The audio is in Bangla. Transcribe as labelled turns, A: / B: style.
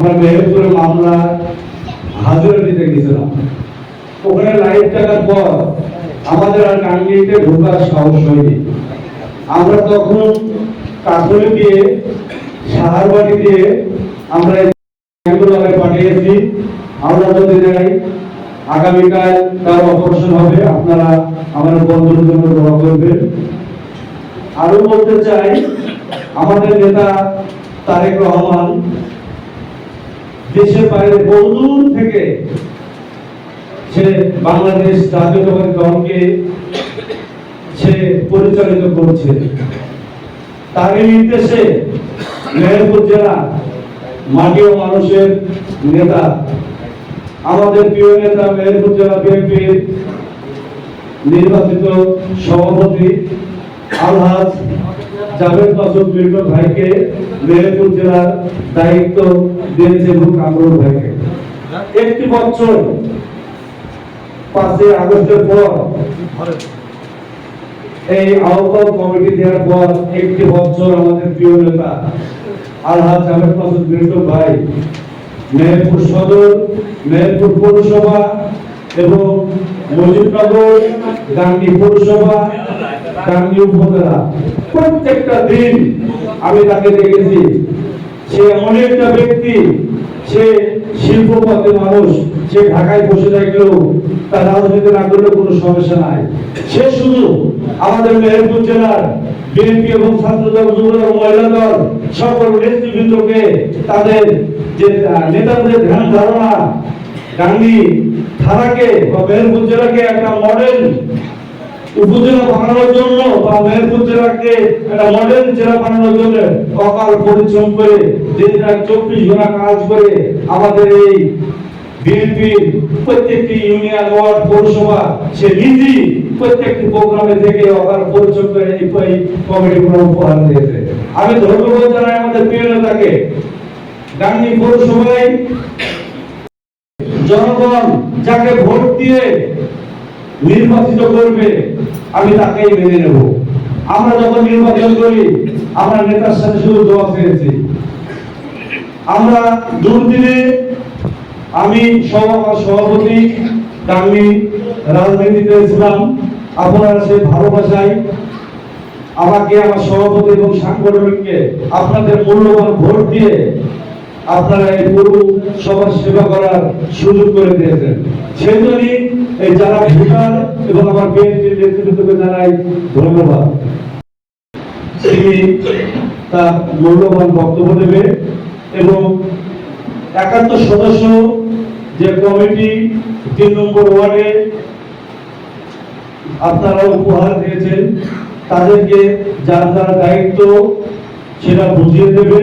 A: আমরা মেহেরপুরে মামলা হাজিরা দিতে গেছিলাম। ওখানে লাইভ থাকার পর আমাদের আর কাঙ্গিতে ঢোকার সাহস হয়নি। আমরা তখন কাঠলে দিয়ে, সাহারবাড়ি দিয়ে আমরা ব্যাঙ্গালোরে পাঠিয়েছি। আমরা যদি যাই আগামীকাল তার অপারেশন হবে। আপনারা আমার বন্ধুর জন্য দোয়া করবেন। আরও বলতে চাই, আমাদের নেতা তারেক রহমান দেশের বাইরে বহুদূর থেকে সে বাংলাদেশ জাতীয়তাবাদী দলকে সে পরিচালিত করছে। তারই নির্দেশে মেহেরপুর জেলা মাটি ও মানুষের নেতা, আমাদের প্রিয় নেতা মেহেরপুর জেলা বিএনপির নির্বাচিত সভাপতি আলহাজ জাভেদ মাসুদ মিল্টন ভাইকে মেহেরপুর জেলার দায়িত্ব দিয়েছে এবং কামরুল ভাইকে একটি বছর পাঁচই আগস্টের পর এই আহ্বান কমিটি দেওয়ার পর একটি বছর আমাদের প্রিয় নেতা আলহাজ জাভেদ মাসুদ মিল্টন ভাই মেহেরপুর সদর, মেহেরপুর পৌরসভা এবং মজিদনগর গান্ধী পৌরসভা গান্ধী উপজেলা। প্রত্যেকটা দিন আমি তাকে দেখেছি। সে এমন একটা ব্যক্তি, সে শিল্পপতি মানুষ, সে ঢাকায় বসে থাকলেও তার রাজনীতি না করলে কোনো সমস্যা নাই। সে শুধু আমাদের মেহেরপুর জেলার বিএনপি এবং ছাত্র দল মহিলা দল সকল নেতৃবৃন্দকে তাদের যে নেতাদের ধ্যান ধারণা গান্ধী থানাকে বা মেহেরপুর জেলাকে একটা মডেল উপজেলা বানানোর জন্য বা মেহেরপুর জেলাকে একটা মডেল জেলা বানানোর জন্য অকাল পরিশ্রম করে দিন রাত চব্বিশ ঘণ্টা কাজ করে আমাদের এই বিএনপির প্রত্যেকটি ইউনিয়ন ওয়ার্ড পৌরসভা, সে নিজেই প্রত্যেকটি প্রোগ্রামে থেকে অকাল পরিশ্রম করে এই এই কমিটিগুলো উপহার দিয়েছে। আমি ধন্যবাদ জানাই আমাদের প্রিয় নেতাকে। গান্ধী পৌরসভায় জনগণ যাকে ভোট দিয়ে নির্বাচিত করবে, আমি তাকেই মেনে নেব। আমরা যখন নির্বাচন করি, আমরা নেতার সাথে শুধু দোয়া চেয়েছি আমরা দুর্দিনে আমি সভাপতি আমি রাজনীতিতে ছিলাম। আপনারা সেই ভালোবাসায় আমাকে, আমার সভাপতি এবং সাংগঠনিককে আপনাদের মূল্যবান ভোট দিয়ে আপনারা এই পুরো সবার সেবা করার সুযোগ করে দিয়েছেন। সেই জন্যই এই যারা ভোটার এবং আমার বিএনপির নেতৃত্বকে জানাই ধন্যবাদ। তিনি তার মূল্যবান বক্তব্য দেবে এবং একাত্তর সদস্য যে কমিটি তিন নম্বর ওয়ার্ডে আপনারা উপহার দিয়েছেন, তাদেরকে যার যার দায়িত্ব সেটা বুঝিয়ে দেবে